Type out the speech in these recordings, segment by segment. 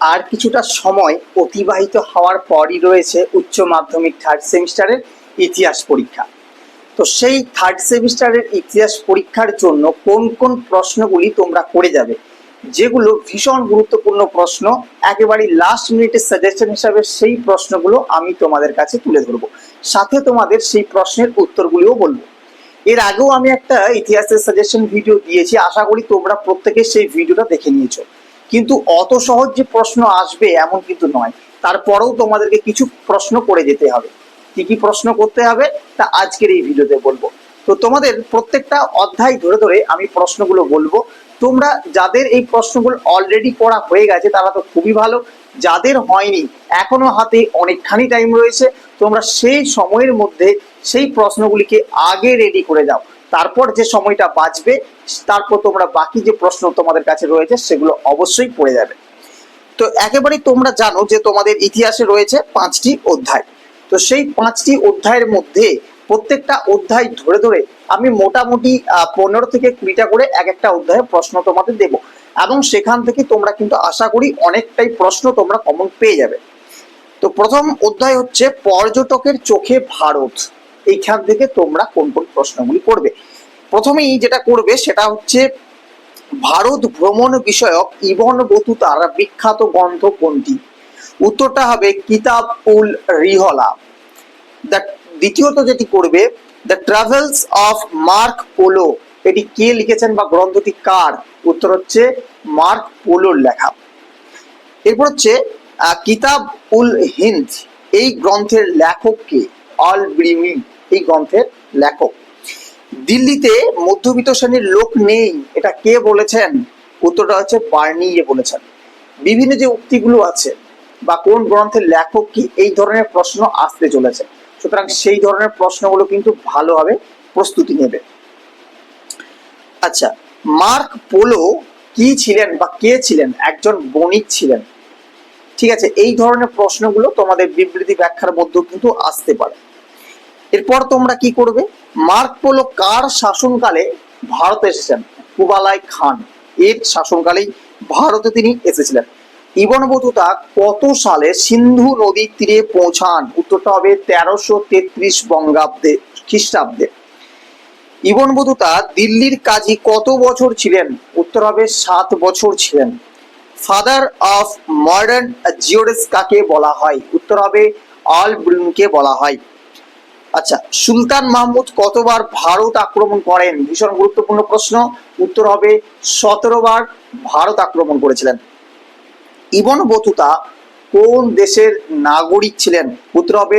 আর কিছুটা সময় অতিবাহিত হওয়ার পরই রয়েছে উচ্চ মাধ্যমিক থার্ড সেমিস্টারের ইতিহাস পরীক্ষা। তো সেই থার্ড সেমিস্টারের ইতিহাস পরীক্ষার জন্য কোন কোন প্রশ্নগুলি তোমরা করে যাবে, যেগুলো ভীষণ গুরুত্বপূর্ণ প্রশ্ন একেবারে লাস্ট মিনিটের সাজেশন হিসাবে সেই প্রশ্নগুলো আমি তোমাদের কাছে তুলে ধরবো। সাথে তোমাদের সেই প্রশ্নের উত্তরগুলিও বলব। এর আগেও আমি একটা ইতিহাসের সাজেশন ভিডিও দিয়েছি, আশা করি তোমরা প্রত্যেকে সেই ভিডিওটা দেখে নিয়েছো। কিন্তু অত সহজ যে প্রশ্ন আসবে এমন কিন্তু নয়। তারপরেও তোমাদেরকে কিছু প্রশ্ন করে যেতে হবে। কি কি প্রশ্ন করতে হবে, তা আজকের এই ভিডিওতে বলব। তো তোমাদের প্রত্যেকটা অধ্যায় ধরে ধরে আমি প্রশ্নগুলো বলব। তোমরা যাদের এই প্রশ্নগুলো অলরেডি পড়া হয়ে গেছে, তারা তো খুবই ভালো। যাদের হয়নি, এখনও হাতে অনেকখানি টাইম রয়েছে। তোমরা সেই সময়ের মধ্যে সেই প্রশ্নগুলিকে আগে রেডি করে দাও। তারপর যে সময়টা বাঁচবে, তারপর তোমরা বাকি যে প্রশ্ন তোমাদের কাছে রয়েছে সেগুলো অবশ্যই পড়ে যাবে। তো একেবারেই তোমরা জানো যে তোমাদের ইতিহাসে রয়েছে পাঁচটি অধ্যায়। তো সেই পাঁচটি অধ্যায়ের মধ্যে প্রত্যেকটা অধ্যায় ধরে ধরে আমি মোটামুটি পনেরো থেকে কুড়িটা করে এক একটা অধ্যায়ে প্রশ্ন তোমাদের দেব। এবং সেখান থেকে তোমরা কিন্তু আশা করি অনেকটাই প্রশ্ন তোমরা কমন পেয়ে যাবে। তো প্রথম অধ্যায় হচ্ছে পর্যটকের চোখে ভারত। এইখান থেকে তোমরা কোন কোন প্রশ্নগুলি করবে। প্রথমেই যেটা করবে সেটা হচ্ছে, ভারত ভ্রমণ বিষয়ক ইবন বতুতার বিখ্যাত গ্রন্থ কোনটি? উত্তরটা হবে কিতাব উল রিহলা। দ্বিতীয়ত যেটি করবে, the travels of Marco Polo. এটি কে লিখেছেন বা গ্রন্থটি কার? উত্তর হচ্ছে মার্ক পোলোর লেখা। এরপর হচ্ছে কিতাব উল হিন্দ। এই গ্রন্থের লেখক কে? অল ব্রিমি এই গ্রন্থের লেখক। দিল্লিতে মধ্যবিত্ত শ্রেণির লোক নেই, এটা কে বলেছেন? উত্তরটা হচ্ছে বার্নিয়ে বলেছেন। বিভিন্ন যে উক্তিগুলো আছে, বা কোন গ্রন্থের লেখক কি এই ধরনের প্রশ্ন আসতে চলেছে, সুতরাং সেই ধরনের প্রশ্নগুলো কিন্তু ভালোভাবে প্রস্তুতি নেবে। আচ্ছা মার্ক পোলো কি ছিলেন বা কে ছিলেন? একজন বণিক ছিলেন। ঠিক আছে, এই ধরনের প্রশ্নগুলো তোমাদের বিবৃতি ব্যাখ্যার মধ্যেও কিন্তু আসতে পারে। এরপর তোমরা কি করবে? মার্ক পোলো কার শাসনকালে ভারত এসেছেন? কুবালাই খান। এর শাসনকালেই ভারতে তিনি এসেছিলেন। ইবন বতুতা কত সালে সিন্ধু নদীর তীরে পৌঁছান? উত্তরটা হবে তেরোশো তেত্রিশ বঙ্গাব্দে, খ্রিস্টাব্দে। ইবন বতুতা দিল্লির কাজী কত বছর ছিলেন? উত্তর হবে সাত বছর ছিলেন। ফাদার অফ মডার্ন জিওরেস কাকে বলা হয়? উত্তর হবে অল ব্রুনকে বলা হয়। আচ্ছা সুলতান মাহমুদ কতবার ভারত আক্রমণ করেন? ভীষণ গুরুত্বপূর্ণ প্রশ্ন। উত্তর হবে, সতেরো বার ভারত আক্রমণ করেছিলেন। ইবন বতুতা কোন দেশের নাগরিক ছিলেন? উত্তর হবে,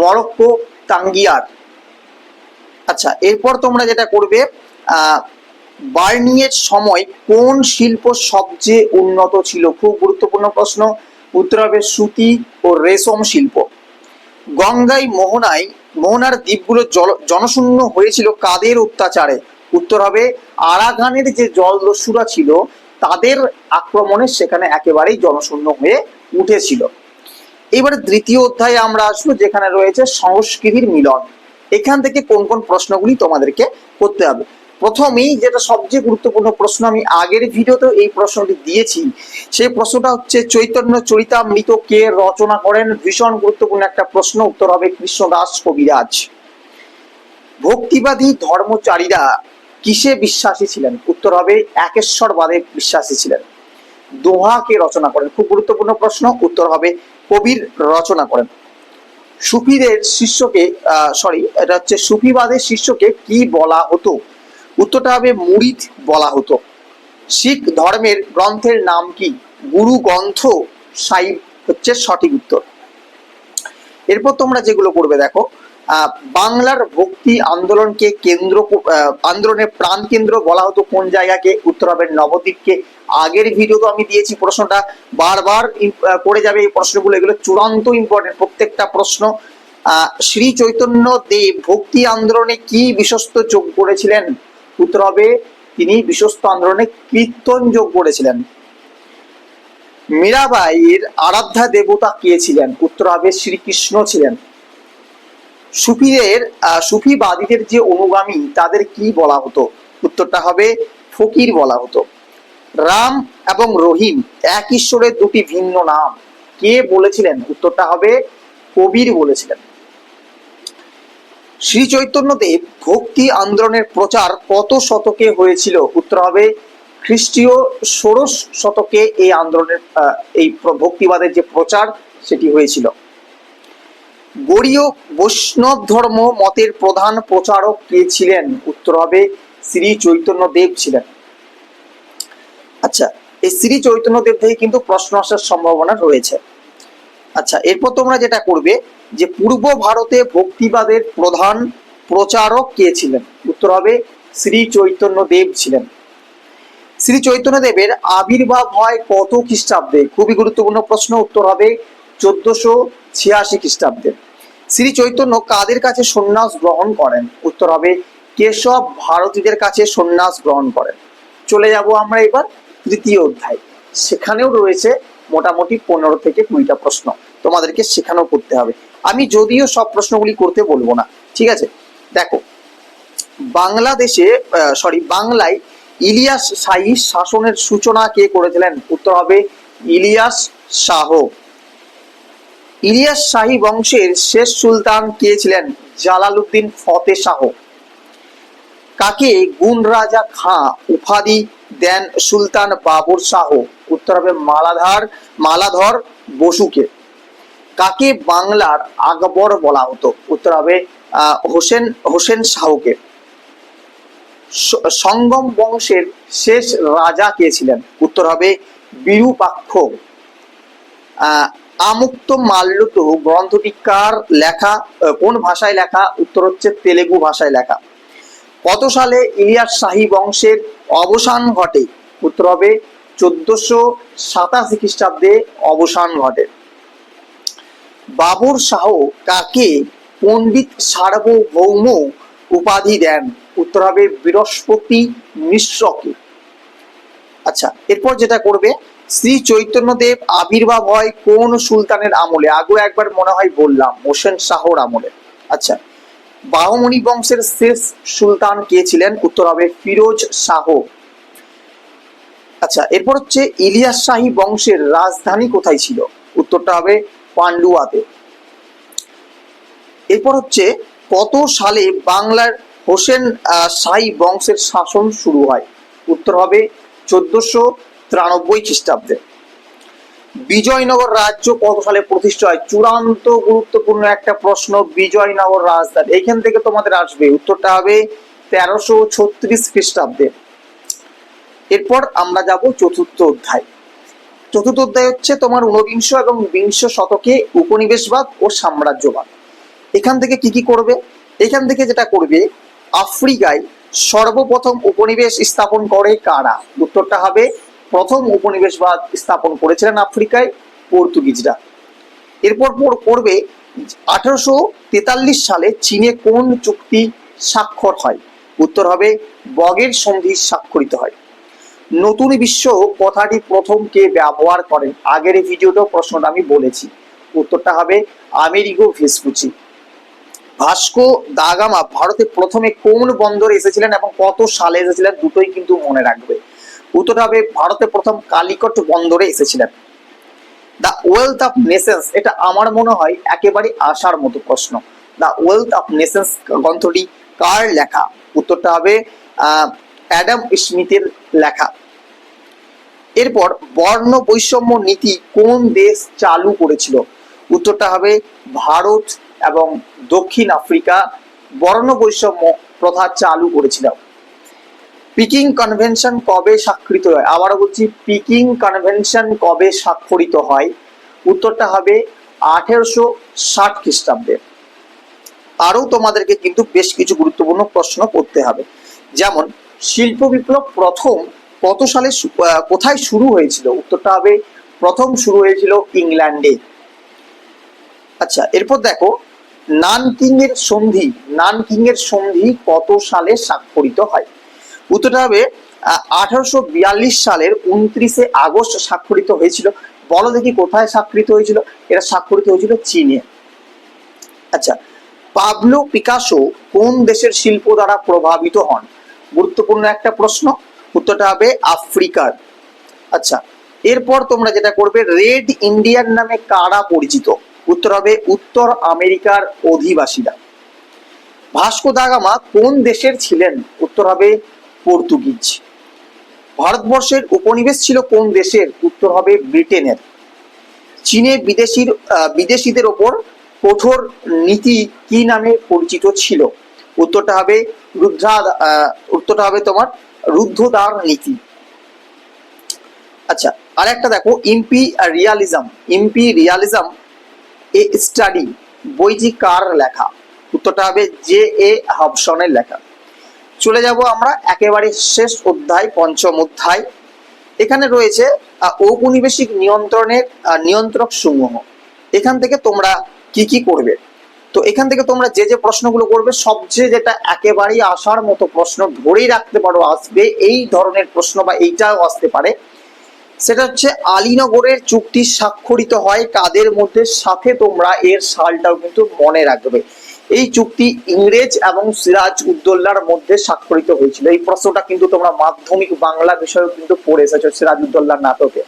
মরক্কো তাঙ্গিয়ার। আচ্ছা এরপর তোমরা যেটা করবে বার্নিয়ের সময় কোন শিল্প সবচেয়ে উন্নত ছিল? খুব গুরুত্বপূর্ণ প্রশ্ন। উত্তর হবে, সুতি ও রেশম শিল্প। গঙ্গাই মোহনায় মোহনার দ্বীপগুলো জল জনশূন্য হয়েছিল কাদের অত্যাচারে? উত্তর হবে আরাকানের যে জলদস্যুরা ছিল, তাদের আক্রমণে সেখানে একেবারেই জনশূন্য হয়ে উঠেছিল। এবারে দ্বিতীয় অধ্যায়ে আমরা আসব, যেখানে রয়েছে সংস্কৃতির মিলন। এখান থেকে কোন কোন প্রশ্নগুলি তোমাদেরকে করতে হবে। প্রথমেই যেটা সবচেয়ে গুরুত্বপূর্ণ প্রশ্ন, আমি আগের ভিডিওতে এই প্রশ্নটি দিয়েছি। সেই প্রশ্নটা হচ্ছে, চৈতন্য চরিতামৃত কে রচনা করেন? ভীষণ গুরুত্বপূর্ণ একটা প্রশ্ন, উত্তর হবে কৃষ্ণদাস কবিরাজ। ভক্তিবাদী ধর্মচারীরা কিসে বিশ্বাসী ছিলেন? উত্তর হবে, একেশ্বরবাদে বিশ্বাসী ছিলেন। দোহা কে রচনা করেন? খুব গুরুত্বপূর্ণ প্রশ্ন, উত্তর হবে, কবির রচনা করেন। সুফিদের শিষ্যকে সরি এটা হচ্ছে সুফিবাদের শিষ্যকে কি বলা হতো? উত্তরটা হবে মুরিদ বলা হতো। শিখ ধর্মের গ্রন্থের নাম কি? গুরু গ্রন্থ সাহিব হচ্ছে সঠিক উত্তর। এরপর তোমরা যেগুলো করবে দেখো। বাংলার ভক্তি আন্দোলনকে কেন্দ্র আন্দোলনের প্রাণ কেন্দ্র বলা হতো কোন জায়গাকে? উত্তর হবে নবদ্বীপকে। আগের ভিডিও তো আমি দিয়েছি প্রশ্নটা। বারবার করে যাবে এই প্রশ্নগুলো। এগুলো চূড়ান্ত ইম্পর্টেন্ট প্রত্যেকটা প্রশ্ন। শ্রী চৈতন্য দেব ভক্তি আন্দোলনে কি বিশ্বস্ত যোগ করেছিলেন? উত্তর হবে, তিনি বিশ্বস্ত আন্দোলনে কীর্তন যোগ করেছিলেন মীরাবাইয়ের আরাধ্যা দেবতা কে ছিলেন? উত্তর হবে, শ্রীকৃষ্ণ ছিলেন। সুফিদের সুফিবাদীদের যে অনুগামী, তাদের কি বলা হতো? উত্তরটা হবে, ফকির বলা হতো। রাম এবং রহিম এক ঈশ্বরের দুটি ভিন্ন নাম। কে বলেছিলেন? উত্তরটা হবে, কবির বলেছিলেন। শ্রী চৈতন্যদেব ভক্তি আন্দোলনের প্রচার কত শতকে হয়েছিল? উত্তর হবে, খ্রিস্টীয় ষোড়শ শতকে এই আন্দোলনের এই ভক্তিবাদের যে প্রচার, সেটি হয়েছিল। গৌড়ীয় বৈষ্ণব ধর্ম মতের প্রধান প্রচারক কে ছিলেন? উত্তর হবে, শ্রী চৈতন্য দেব ছিলেন। আচ্ছা এই শ্রী চৈতন্য দেব থেকে কিন্তু প্রশ্ন আসার সম্ভাবনা রয়েছে। আচ্ছা এরপর তোমরা যেটা করবে যে পূর্ব ভারতে ভক্তিবাদের প্রধান প্রচারক কে ছিলেন? উত্তর হবে শ্রী চৈতন্য দেব ছিলেন। শ্রী চৈতন্য দেবের আবির্ভাব হয় কত খ্রিস্টাব্দে? খুবই গুরুত্বপূর্ণ প্রশ্ন, উত্তর হবে চোদ্দশো ছিয়াশি খ্রিস্টাব্দে। শ্রী চৈতন্য কাদের কাছে সন্ন্যাস গ্রহণ করেন? উত্তর হবে কেশব ভারতীদের কাছে সন্ন্যাস গ্রহণ করেন। চলে যাব আমরা এবার তৃতীয় অধ্যায়। সেখানেও রয়েছে মোটামুটি পনেরো থেকে কুড়িটা প্রশ্ন। তোমাদেরকে শেখানো করতে হবে। আমি যদিও সব প্রশ্নগুলি করতে বলব না, ঠিক আছে? দেখো, বাংলাদেশে সরি বাংলায় ইলিয়াস শাহী শাসনের সূচনা কে করেছিলেন? উত্তর হবে ইলিয়াস শাহ। ইলিয়াস শাহী বংশের শেষ সুলতান কে ছিলেন? জালালউদ্দিন ফতে শাহ। কাকে গুণ রাজা খাঁ উপাধি দেন সুলতান বাবর শাহ? উত্তর হবে মালাধার, মালাধর বসুকে। কাকে বাংলার আকবর বলা হতো? উত্তর হবে হোসেন হোসেন শাহকে। সঙ্গম বংশের শেষ রাজা কে ছিলেন? উত্তর হবে, বিরূপাক্ষ। আমুক্ত মাল্যত গ্রন্থটি কার লেখা? কোন ভাষায় লেখা? উত্তর হচ্ছে, তেলেগু ভাষায় লেখা। কত সালে ইলিয়াস শাহী বংশের অবসান ঘটে? উত্তর হবে, চোদ্দশো সাতাশি খ্রিস্টাব্দে অবসান ঘটে। বাবর শাহ কাকে পণ্ডিত সার্বভৌম উপাধি দেন? উত্তর হবে বৃহস্পতি মিশ্রকে। আচ্ছা এরপর যেটা করবে, শ্রী চৈতন্যদেব আবির্ভাব হয় কোন সুলতানের আমলে? আগেও একবার মনে হয় বললাম মোসেন শাহর আমলে। আচ্ছা বাহমণি বংশের শেষ সুলতান কে ছিলেন? উত্তর হবে ফিরোজ শাহ আচ্ছা এরপর হচ্ছে ইলিয়াস শাহী বংশের রাজধানী কোথায় ছিল? উত্তরটা হবে পান্ডুয়াতে এরপর হচ্ছে কত সালে বাংলার হোসেন শাহী বংশের শাসন শুরু হয়? উত্তর হবে চোদ্দশো তিরানব্বই খ্রিস্টাব্দে। বিজয়নগর রাজ্য কত সালে প্রতিষ্ঠা হয়? চূড়ান্ত গুরুত্বপূর্ণ একটা প্রশ্ন, বিজয়নগর রাজধানী। এখান থেকে তোমাদের আসবে, উত্তরটা হবে তেরোশো ছত্রিশ খ্রিস্টাব্দে। এরপর আমরা যাব চতুর্থ অধ্যায়। চতুর্থ অধ্যায় হচ্ছে তোমার ঊনবিংশ এবং বিংশ শতকে উপনিবেশবাদ ও সাম্রাজ্যবাদ। এখান থেকে কি কি করবে? এখান থেকে যেটা করবে, আফ্রিকায় সর্বপ্রথম উপনিবেশ স্থাপন করে কারা? উত্তরটা হবে, প্রথম উপনিবেশবাদ স্থাপন করেছিলেন আফ্রিকায় পর্তুগিজরা। এরপর পর- করবে, আঠারোশো তেতাল্লিশ সালে চীনে কোন চুক্তি স্বাক্ষর হয়? উত্তর হবে, বগের সন্ধি স্বাক্ষরিত হয়। নতুন বিশ্ব কথাটি প্রথম কে ব্যবহার করেন? আগের ভিডিওতেও প্রশ্নটা আমি বলেছি। উত্তরটা হবে আমেরিগো ভেসপুচি। ভাস্কো দাগামা ভারতে প্রথমে কোন বন্দরে এসেছিলেন এবং কত সালে এসেছিলেন দুটোই কিন্তু মনে রাখবে। উত্তরটা হবে ভারতে প্রথম কালিকট বন্দরে এসেছিলেন। দ্য ওয়েলথ অফ নেশনস এটা আমার মনে হয় একেবারে আসার মতো প্রশ্ন। দ্য ওয়েলথ অফ নেশনস গ্রন্থটি কার লেখা? উত্তরটা হবে অ্যাডাম স্মিথের লেখা। এরপর বর্ণ বৈষম্য নীতি কোন দেশ চালু করেছিল? উত্তরটা হবে ভারত এবং দক্ষিণ আফ্রিকা। বর্ণ বৈষম্য প্রথা চালু করেছিল। পিকিং কনভেনশন কবে স্বাক্ষরিত হয়? আবারও বলছি, পিকিং কনভেনশন কবে স্বাক্ষরিত হয়? উত্তরটা হবে আঠেরোশো ষাট খ্রিস্টাব্দে। আরও তোমাদেরকে কিন্তু বেশ কিছু গুরুত্বপূর্ণ প্রশ্ন করতে হবে। যেমন শিল্প বিপ্লব প্রথম কত সালে কোথায় শুরু হয়েছিল? উত্তরটা হবে প্রথম শুরু হয়েছিল ইংল্যান্ডে। আচ্ছা এরপর দেখো নানকিং এর সন্ধি নানকিং এর সন্ধি কত সালে স্বাক্ষরিত হয়? উত্তরটা হবে আঠারোশো বিয়াল্লিশ সালের উনত্রিশে আগস্ট স্বাক্ষরিত হয়েছিল। বলো দেখি কোথায় স্বাক্ষরিত হয়েছিল? এটা স্বাক্ষরিত হয়েছিল চীনে। আচ্ছা পাবলো পিকাসো কোন দেশের শিল্প দ্বারা প্রভাবিত হন? গুরুত্বপূর্ণ একটা প্রশ্ন। উত্তরটা হবে আফ্রিকার। আচ্ছা এরপর তোমরা যেটা করবে, রেড ইন্ডিয়ান নামে কারা পরিচিত? উত্তর হবে উত্তর আমেরিকার অধিবাসীরা। ভাস্কো দা গামা কোন দেশের ছিলেন? উত্তর হবে পর্তুগিজ। ভারতবর্ষের উপনিবেশ ছিল কোন দেশের? উত্তর হবে ব্রিটেনের। চীনে বিদেশির বিদেশিদের ওপর কঠোর নীতি কি নামে পরিচিত ছিল? উত্তরটা হবে আহ, উত্তরটা হবে তোমার রুদ্ধদ্বার নীতি। আচ্ছা আর একটা দেখো imperialism. Imperialism a study বইটি কার লেখা। উত্তরটা হবে জে এ হাবসনের লেখা। চলে যাব আমরা একেবারে শেষ অধ্যায় পঞ্চম অধ্যায়। এখানে রয়েছে ঔপনিবেশিক নিয়ন্ত্রণের নিয়ন্ত্রক সমূহ। এখান থেকে তোমরা কি কি করবে? তো এখান থেকে তোমরা যে যে প্রশ্নগুলো করবে, সবচেয়ে যেটা একেবারেই আসার মতো প্রশ্ন ধরেই রাখতে পারো আসবে, এই ধরনের প্রশ্ন বা এইটাও আসতে পারে। সেটা হচ্ছে, আলীনগরের চুক্তি স্বাক্ষরিত হয় কাদের মধ্যে? সাথে তোমরা এর সালটাও কিন্তু মনে রাখবে। এই চুক্তি ইংরেজ এবং সিরাজ উদ্দৌলার মধ্যে স্বাক্ষরিত হয়েছিল। এই প্রশ্নটা কিন্তু তোমরা মাধ্যমিক বাংলা বিষয়ে কিন্তু পড়ে এসেছ সিরাজ উদ্দৌলার নাটকে।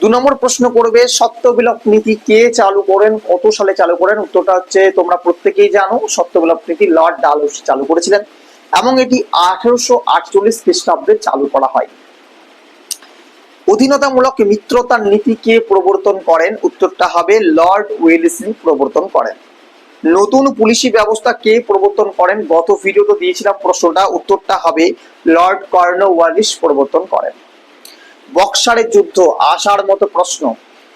দু নম্বর প্রশ্ন করবে সত্যবিলোপ নীতি কে চালু করেন? কত সালে চালু করেন? উত্তরটা হচ্ছে, তোমরা প্রত্যেকেই জানো সত্যবিলোপ নীতি লর্ড ডালহৌসি চালু করেছিলেন এবং এটি আঠারোশো আটচল্লিশ খ্রিস্টাব্দে চালু করা হয়। অধীনতামূলক মিত্রতার নীতি কে প্রবর্তন করেন? উত্তরটা হবে, লর্ড ওয়েলেসলি প্রবর্তন করেন। নতুন পুলিশি ব্যবস্থা কে প্রবর্তন করেন? গত ভিডিওতে দিয়েছিলাম প্রশ্নটা, উত্তরটা হবে, লর্ড কর্নওয়ালিস প্রবর্তন করেন। বক্সারের যুদ্ধ আসার মতো প্রশ্ন।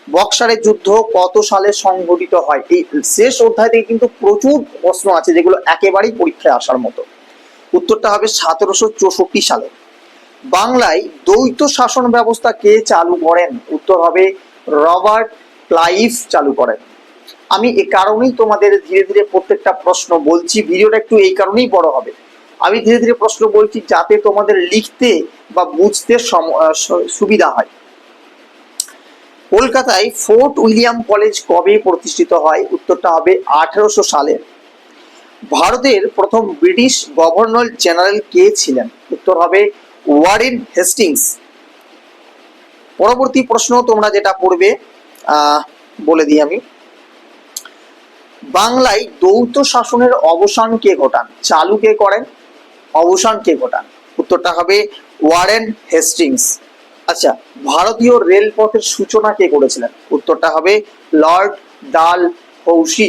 বক্সারের যুদ্ধ কত সালে সংঘটিত হয়? এই শেষ অধ্যায় থেকে কিন্তু প্রচুর প্রশ্ন আছে, যেগুলো একেবারেই পরীক্ষায় আসার মতো। উত্তরটা হবে সতেরোশো চৌষট্টি সালে। বাংলায় দ্বৈত শাসন ব্যবস্থা কে চালু করেন? উত্তর হবে রবার্ট ক্লাইভ চালু করেন। আমি এ কারণেই তোমাদের ধীরে ধীরে প্রত্যেকটা প্রশ্ন বলছি, ভিডিওটা একটু এই কারণেই বড় হবে। আমি ধীরে ধীরে প্রশ্ন বলছি যাতে তোমাদের লিখতে বা বুঝতে সুবিধা হয়। কলকাতায় ফোর্ট উইলিয়াম কলেজ কবে প্রতিষ্ঠিত হয়? উত্তরটা হবে আঠারোশো সালে। ভারতের প্রথম ব্রিটিশ গভর্নর জেনারেল কে ছিলেন? উত্তর হবে ওয়ারেন হেস্টিংস। পরবর্তী প্রশ্ন তোমরা যেটা পড়বে বলে দিই আমি। বাংলায় দৌত শাসনের অবসান কে ঘটান? চালু কে করেন? অবসান কে ঘটান? উত্তরটা হবে ওয়ারেন হেস্টিংস। আচ্ছা ভারতীয় রেলপথের সূচনা কে করেছিলেন? উত্তরটা হবে লর্ড ডাল হৌসি।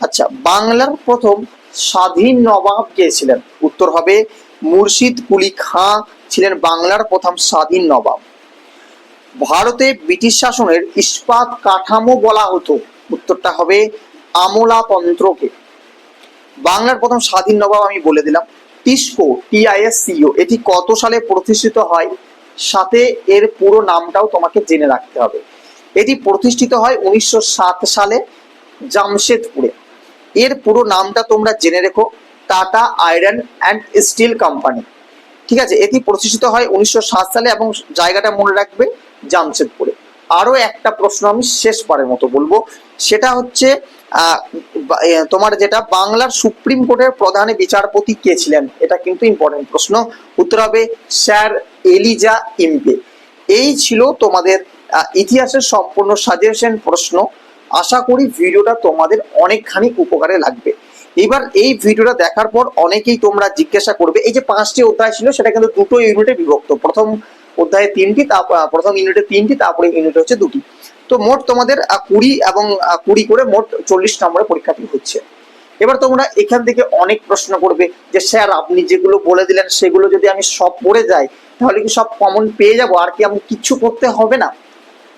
আচ্ছা বাংলার প্রথম স্বাধীন নবাব কে ছিলেন? উত্তর হবে মুর্শিদ কুলি খাঁ ছিলেন বাংলার প্রথম স্বাধীন নবাব। ভারতে ব্রিটিশ শাসনের ইস্পাত কাঠামো বলা হতো। উত্তরটা হবে আমলাতন্ত্রকে। বাংলার প্রথম স্বাধীন নবাব আমি বলে দিলাম। টিসকো, টিআইএসসিও, এটি কত সালে প্রতিষ্ঠিত হয় সাথে এর পুরো নামটাও তোমাকে জেনে রাখতে হবে। এটি প্রতিষ্ঠিত হয় উনিশশো সাত সালে জামশেদপুরে। এর পুরো নামটা তোমরা জেনে রেখো, Tata iron and steel company. ঠিক আছে, এটি প্রতিষ্ঠিত হয় উনিশশো সাত সালে এবং জায়গাটা মনে রাখবে জামশেদপুরে। আরও একটা প্রশ্ন আমি শেষবারের মতো বলব। সেটা হচ্ছে তোমার যেটা বাংলার সুপ্রিম কোর্টের প্রধান বিচারপতি কে ছিলেন, এটা কিন্তু ইম্পর্টেন্ট প্রশ্ন। উত্তর হবে স্যার এলিজা ইম্পে এই ছিল তোমাদের ইতিহাসের সম্পূর্ণ সাজেশন প্রশ্ন। আশা করি ভিডিওটা তোমাদের অনেকখানি উপকারে লাগবে। এবার এই ভিডিওটা দেখার পর অনেকেই তোমরা জিজ্ঞাসা করবে, এই যে পাঁচটি অধ্যায় ছিল, সেটা কিন্তু দুটো ইউনিটে বিভক্ত। প্রথম অধ্যায়ে তিনটি, তারপর প্রথম ইউনিটে তিনটি, তারপরে ইউনিট হচ্ছে দুটি। তো মোট তোমাদের কুড়ি এবং কুড়ি করে মোট চল্লিশ নম্বরের পরীক্ষাটি হচ্ছে। এবার তোমরা এখান থেকে অনেক প্রশ্ন করবে যে, স্যার, আপনি যেগুলো বলে দিলেন, সেগুলো যদি আমি সব পড়ে যাই, তাহলে কি সব কমন পেয়ে যাব? আর কি আমি কিচ্ছু করতে হবে না?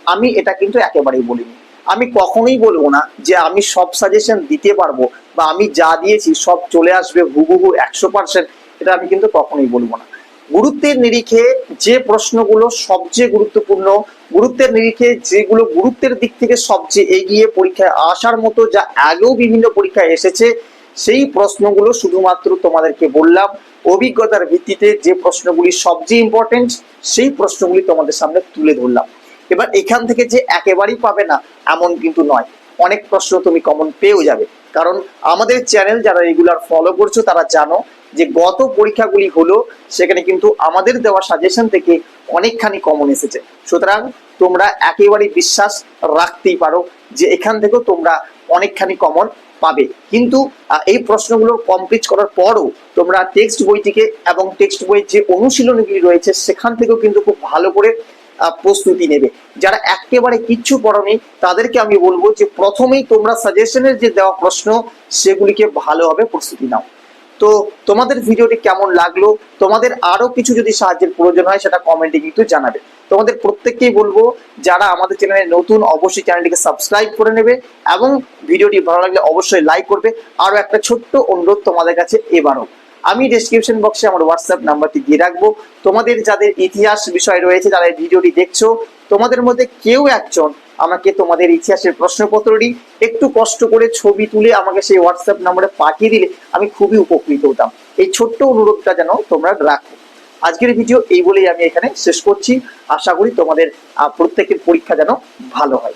আমি এটা কিন্তু একেবারেই বলিনি। আমি কখনোই বলব না যে, আমি সব সাজেশন দিতে পারব বা আমি যা দিয়েছি সব চলে আসবে হুবহু একশো পার্সেন্ট এটা আমি কিন্তু কখনোই বলব না। গুরুত্বের নিরিখে যে প্রশ্নগুলো সবচেয়ে গুরুত্বপূর্ণ, গুরুত্বের নিরিখে যেগুলো গুরুত্বের দিক থেকে সবচেয়ে এগিয়ে পরীক্ষায় আসার মতো যা আগেও বিভিন্ন পরীক্ষায় এসেছে, সেই প্রশ্নগুলো শুধুমাত্র তোমাদেরকে বললাম। অভিজ্ঞতার ভিত্তিতে যে প্রশ্নগুলি সবচেয়ে ইম্পর্টেন্ট সেই প্রশ্নগুলি তোমাদের সামনে তুলে ধরলাম। এবার এখান থেকে যে একেবারেই পাবে না, এমন কিন্তু নয়। অনেক প্রশ্ন তুমি কমন পেয়েও যাবে। কারণ আমাদের চ্যানেল যারা রেগুলার ফলো করছ, তারা জানো যে গত পরীক্ষাগুলি হলো, সেখানে কিন্তু আমাদের দেওয়া সাজেশন থেকে অনেকখানি কমন এসেছে। সুতরাং তোমরা একেবারে বিশ্বাস রাখতেই পারো যে এখান থেকেও তোমরা অনেকখানি কমন পাবে। কিন্তু এই প্রশ্নগুলো কমপ্লিট করার পরও তোমরা টেক্সট বইটিকে এবং টেক্সট বইয়ের যে অনুশীলনীগুলি রয়েছে, সেখান থেকেও কিন্তু খুব ভালো করে প্রস্তুতি নেবে। যারা একেবারে কিচ্ছু পড়নি, তাদেরকে আমি বলব যে প্রথমেই তোমরা সাজেশনের যে দেওয়া প্রশ্ন, সেগুলিকে ভালোভাবে প্রস্তুতি নাও। তো তোমাদের ভিডিওটি কেমন লাগল? তোমাদের আরও কিছু যদি সাহায্যের প্রয়োজন হয়, সেটা কমেন্টে কিন্তু জানাবে। তোমাদের প্রত্যেককেই বলব, যারা আমাদের চ্যানেলে নতুন, অবশ্যই চ্যানেলটিকে সাবস্ক্রাইব করে নেবে এবং ভিডিওটি ভালো লাগলে অবশ্যই লাইক করবে। আরও একটা ছোট্ট অনুরোধ তোমাদের কাছে এবারও। আমি ডেসক্রিপশন বক্সে আমার হোয়াটসঅ্যাপ নাম্বারটি দিয়ে রাখব। তোমাদের যাদের ইতিহাস বিষয় রয়েছে, যারা এই ভিডিওটি দেখছ, তোমাদের মধ্যে কেউ একজন আমাকে তোমাদের ইতিহাসের প্রশ্নপত্রটি একটু কষ্ট করে ছবি তুলে আমাকে সেই হোয়াটসঅ্যাপ নম্বরে পাঠিয়ে দিলে আমি খুবই উপকৃত হতাম। এই ছোট্ট অনুরোধটা যেন তোমরা রাখো। আজকের ভিডিও এই বলেই আমি এখানে শেষ করছি। আশা করি তোমাদের প্রত্যেকের পরীক্ষা যেন ভালো হয়।